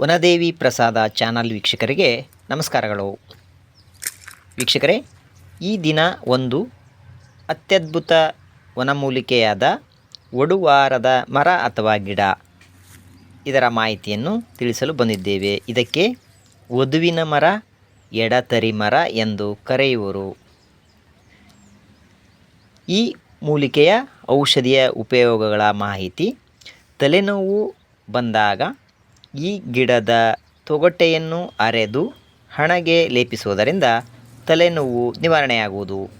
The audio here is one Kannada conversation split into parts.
ವನದೇವಿ ಪ್ರಸಾದ ಚಾನಲ್ ವೀಕ್ಷಕರಿಗೆ ನಮಸ್ಕಾರಗಳು. ವೀಕ್ಷಕರೇ, ಈ ದಿನ ಒಂದು ಅತ್ಯದ್ಭುತ ವನಮೂಲಿಕೆಯಾದ ಒಡುವಾರದ ಮರ ಅಥವಾ ಗಿಡ. ಇದರ ಮಾಹಿತಿಯನ್ನು ತಿಳಿಸಲು ಬಂದಿದ್ದೇವೆ. ಇದಕ್ಕೆ ವಧುವಿನ ಮರ, ಎಡತರಿ ಮರ ಎಂದು ಕರೆಯುವರು. ಈ ಮೂಲಿಕೆಯ ಔಷಧಿಯ ಉಪಯೋಗಗಳ ಮಾಹಿತಿ ತಲೆನೋವು ಬಂದಾಗ ಈ ಗಿಡದ ತೊಗಟೆಯನ್ನು ಅರೆದು ಹಣಗೆ ಲೇಪಿಸುವುದರಿಂದ ತಲೆನೋವು ನಿವಾರಣೆಯಾಗುವುದು.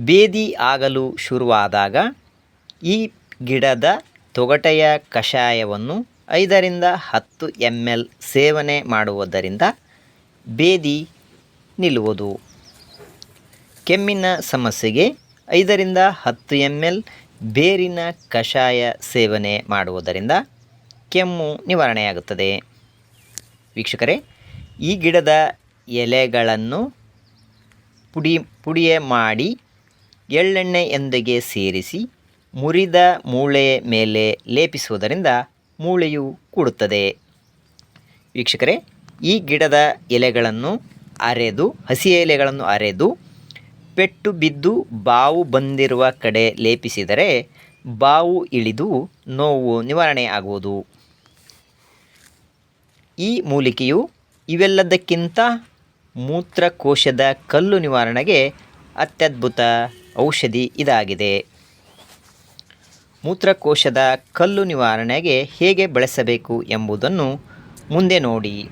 ಬೇದಿ ಆಗಲು ಶುರುವಾದಾಗ ಈ ಗಿಡದ ತೊಗಟೆಯ ಕಷಾಯವನ್ನು ಐದರಿಂದ ಹತ್ತು ಎಂ ಎಲ್ ಸೇವನೆ ಮಾಡುವುದರಿಂದ ಬೇದಿ ನಿಲ್ಲುವುದು. ಕೆಮ್ಮಿನ ಸಮಸ್ಯೆಗೆ ಐದರಿಂದ ಹತ್ತು ಎಂ ಎಲ್ ಬೇರಿನ ಕಷಾಯ ಸೇವನೆ ಮಾಡುವುದರಿಂದ ಕೆಮ್ಮು ನಿವಾರಣೆಯಾಗುತ್ತದೆ. ವೀಕ್ಷಕರೇ, ಈ ಗಿಡದ ಎಲೆಗಳನ್ನು ಪುಡಿ, ಪುಡಿಯ ಮಾಡಿ ಎಳ್ಳೆಣ್ಣೆಯೊಂದಿಗೆ ಸೇರಿಸಿ ಮುರಿದ ಮೂಳೆ ಮೇಲೆ ಲೇಪಿಸುವುದರಿಂದ ಮೂಳೆಯು ಕೂಡುತ್ತದೆ. ವೀಕ್ಷಕರೇ, ಈ ಗಿಡದ ಎಲೆಗಳನ್ನು ಅರೆದು, ಹಸಿ ಎಲೆಗಳನ್ನು ಅರೆದು ಪೆಟ್ಟು ಬಿದ್ದು ಬಾವು ಬಂದಿರುವ ಕಡೆ ಲೇಪಿಸಿದರೆ ಬಾವು ಇಳಿದು ನೋವು ನಿವಾರಣೆ ಆಗುವುದು ಈ ಮೂಲಿಕೆಯು ಇವೆಲ್ಲದಕ್ಕಿಂತ ಮೂತ್ರಕೋಶದ ಕಲ್ಲು ನಿವಾರಣೆಗೆ ಅತ್ಯದ್ಭುತ ಔಷಧಿ ಇದಾಗಿದೆ. ಮೂತ್ರಕೋಶದ ಕಲ್ಲು ನಿವಾರಣೆಗೆ ಹೇಗೆ ಬಳಸಬೇಕು ಎಂಬುದನ್ನು ಮುಂದೆ ನೋಡಿ.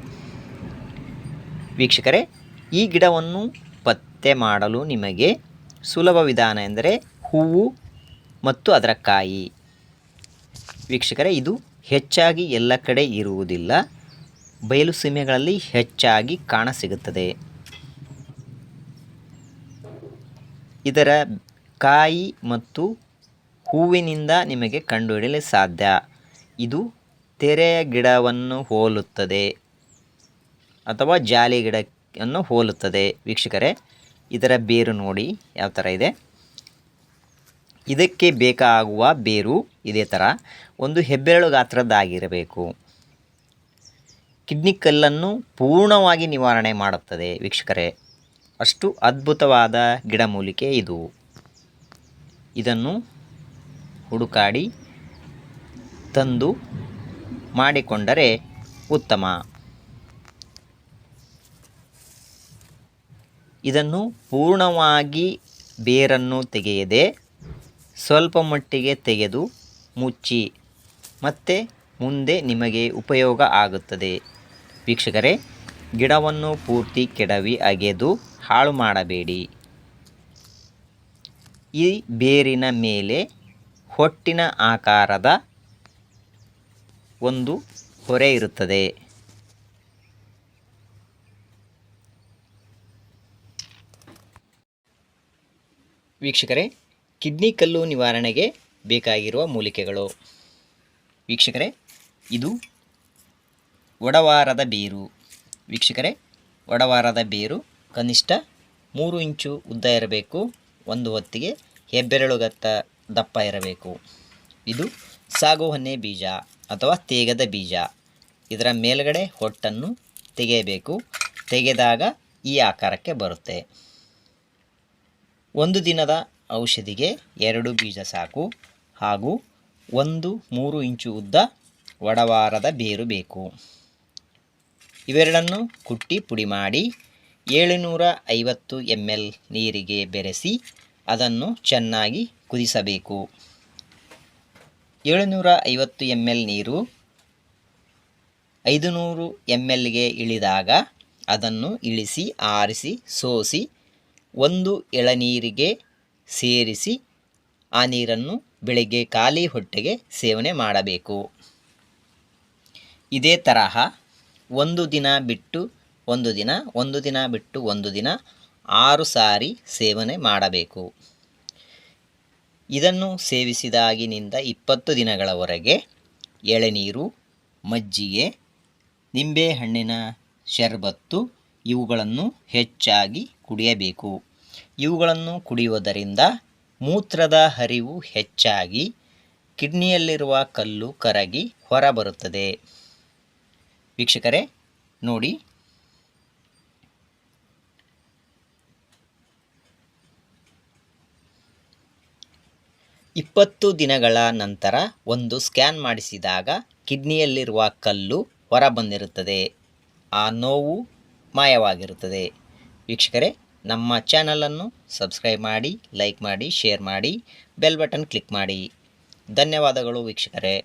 ವೀಕ್ಷಕರೇ, ಈ ಗಿಡವನ್ನು ಪತ್ತೆ ಮಾಡಲು ನಿಮಗೆ ಸುಲಭ ವಿಧಾನ ಎಂದರೆ ಹೂವು ಮತ್ತು ಅದರ ಕಾಯಿ. ವೀಕ್ಷಕರೇ, ಇದು ಹೆಚ್ಚಾಗಿ ಎಲ್ಲ ಕಡೆ ಇರುವುದಿಲ್ಲ. ಬಯಲು ಸೀಮೆಗಳಲ್ಲಿ ಹೆಚ್ಚಾಗಿ ಕಾಣಸಿಗುತ್ತದೆ ಇದರ ಕಾಯಿ ಮತ್ತು ಹೂವಿನಿಂದ ನಿಮಗೆ ಕಂಡುಹಿಡಿಯಲು ಸಾಧ್ಯ. ಇದು ತೆರೆಯ ಗಿಡವನ್ನು ಹೋಲುತ್ತದೆ ಅಥವಾ ಜಾಲಿ ಗಿಡವನ್ನು ಹೋಲುತ್ತದೆ. ವೀಕ್ಷಕರೇ, ಇದರ ಬೇರು ನೋಡಿ ಯಾವ ಥರ ಇದೆ. ಇದಕ್ಕೆ ಬೇಕಾಗುವ ಬೇರು ಇದೇ ಥರ. ಒಂದು ಹೆಬ್ಬೆರಳು ಗಾತ್ರದ್ದಾಗಿರಬೇಕು. ಕಿಡ್ನಿ ಕಲ್ಲನ್ನು ಪೂರ್ಣವಾಗಿ ನಿವಾರಣೆ ಮಾಡುತ್ತದೆ. ವೀಕ್ಷಕರೇ, ಅಷ್ಟು ಅದ್ಭುತವಾದ ಗಿಡಮೂಲಿಕೆ ಇದು. ಇದನ್ನು ಹುಡುಕಾಡಿ ತಂದು ಮಾಡಿಕೊಂಡರೆ ಉತ್ತಮ. ಇದನ್ನು ಪೂರ್ಣವಾಗಿ ಬೇರನ್ನು ತೆಗೆಯದೆ ಸ್ವಲ್ಪ ಮಟ್ಟಿಗೆ ತೆಗೆದು ಮುಚ್ಚಿ ಮತ್ತೆ ಮುಂದೆ ನಿಮಗೆ ಉಪಯೋಗ ಆಗುತ್ತದೆ. ವೀಕ್ಷಕರೇ, ಗಿಡವನ್ನು ಪೂರ್ತಿ ಕೆಡವಿ ಅಗೆದು ಹಾಳು ಮಾಡಬೇಡಿ. ಈ ಬೇರಿನ ಮೇಲೆ ಹೊಟ್ಟಿನ ಆಕಾರದ ಒಂದು ಹೊರೆ ಇರುತ್ತದೆ. ವೀಕ್ಷಕರೇ, ಕಿಡ್ನಿ ಕಲ್ಲು ನಿವಾರಣೆಗೆ ಬೇಕಾಗಿರುವ ಮೂಲಿಕೆಗಳು. ವೀಕ್ಷಕರೇ, ಇದು ಒಡವಾರದ ಬೇರು. ವೀಕ್ಷಕರೇ, ಒಡವಾರದ ಬೇರು ಕನಿಷ್ಠ ಮೂರು ಇಂಚು ಉದ್ದ ಇರಬೇಕು, ಒಂದು ಹೊತ್ತಿಗೆ ಹೆಬ್ಬೆರಳುಗತ್ತ ದಪ್ಪ ಇರಬೇಕು. ಇದು ಸಾಗುಹೊನ್ನೆ ಬೀಜ ಅಥವಾ ತೇಗದ ಬೀಜ. ಇದರ ಮೇಲ್ಗಡೆ ಹೊಟ್ಟನ್ನು ತೆಗೆಯಬೇಕು. ತೆಗೆದಾಗ ಈ ಆಕಾರಕ್ಕೆ ಬರುತ್ತೆ. ಒಂದು ದಿನದ ಔಷಧಿಗೆ ಎರಡು ಬೀಜ ಸಾಕು. ಹಾಗೂ ಒಂದು ಮೂರು ಇಂಚು ಉದ್ದ ಒಡವಾರದ ಬೇರು ಬೇಕು. ಇವೆರಡನ್ನು ಕುಟ್ಟಿ ಪುಡಿ ಮಾಡಿ ಏಳುನೂರ ಐವತ್ತು ಎಂ ಎಲ್ ನೀರಿಗೆ ಬೆರೆಸಿ ಅದನ್ನು ಚೆನ್ನಾಗಿ ಕುದಿಸಬೇಕು. ಏಳುನೂರ ಐವತ್ತು ಎಂ ಎಲ್ ನೀರು ಐದು ನೂರು ಎಂ ಎಲ್ಗೆ ಇಳಿದಾಗ ಅದನ್ನು ಇಳಿಸಿ, ಆರಿಸಿ, ಸೋಸಿ ಒಂದು ಎಳನೀರಿಗೆ ಸೇರಿಸಿ ಆ ನೀರನ್ನು ಬೆಳಗ್ಗೆ ಖಾಲಿ ಹೊಟ್ಟೆಗೆ ಸೇವನೆ ಮಾಡಬೇಕು. ಇದೇ ತರಹ ಒಂದು ದಿನ ಬಿಟ್ಟು ಒಂದು ದಿನ ಒಂದು ದಿನ ಬಿಟ್ಟು ಒಂದು ದಿನ ಆರು ಸಾರಿ ಸೇವನೆ ಮಾಡಬೇಕು. ಇದನ್ನು ಸೇವಿಸಿದಾಗಿನಿಂದ ಇಪ್ಪತ್ತು ದಿನಗಳವರೆಗೆ ಎಳೆನೀರು, ಮಜ್ಜಿಗೆ, ನಿಂಬೆಹಣ್ಣಿನ ಶರಬತ್ತು ಇವುಗಳನ್ನು ಹೆಚ್ಚಾಗಿ ಕುಡಿಯಬೇಕು. ಇವುಗಳನ್ನು ಕುಡಿಯುವುದರಿಂದ ಮೂತ್ರದ ಹರಿವು ಹೆಚ್ಚಾಗಿ ಕಿಡ್ನಿಯಲ್ಲಿರುವ ಕಲ್ಲು ಕರಗಿ ಹೊರಬರುತ್ತದೆ. ವೀಕ್ಷಕರೇ, ನೋಡಿ. ಇಪ್ಪತ್ತು ದಿನಗಳ ನಂತರ ಒಂದು ಸ್ಕ್ಯಾನ್ ಮಾಡಿಸಿದಾಗ ಕಿಡ್ನಿಯಲ್ಲಿರುವ ಕಲ್ಲು ಹೊರ ಬಂದಿರುತ್ತದೆ ಆ ನೋವು ಮಾಯವಾಗಿರುತ್ತದೆ. ವೀಕ್ಷಕರೇ, ನಮ್ಮ ಚಾನಲನ್ನು ಸಬ್ಸ್ಕ್ರೈಬ್ ಮಾಡಿ, ಲೈಕ್ ಮಾಡಿ, ಶೇರ್ ಮಾಡಿ, ಬೆಲ್ ಬಟನ್ ಕ್ಲಿಕ್ ಮಾಡಿ. ಧನ್ಯವಾದಗಳು ವೀಕ್ಷಕರೇ.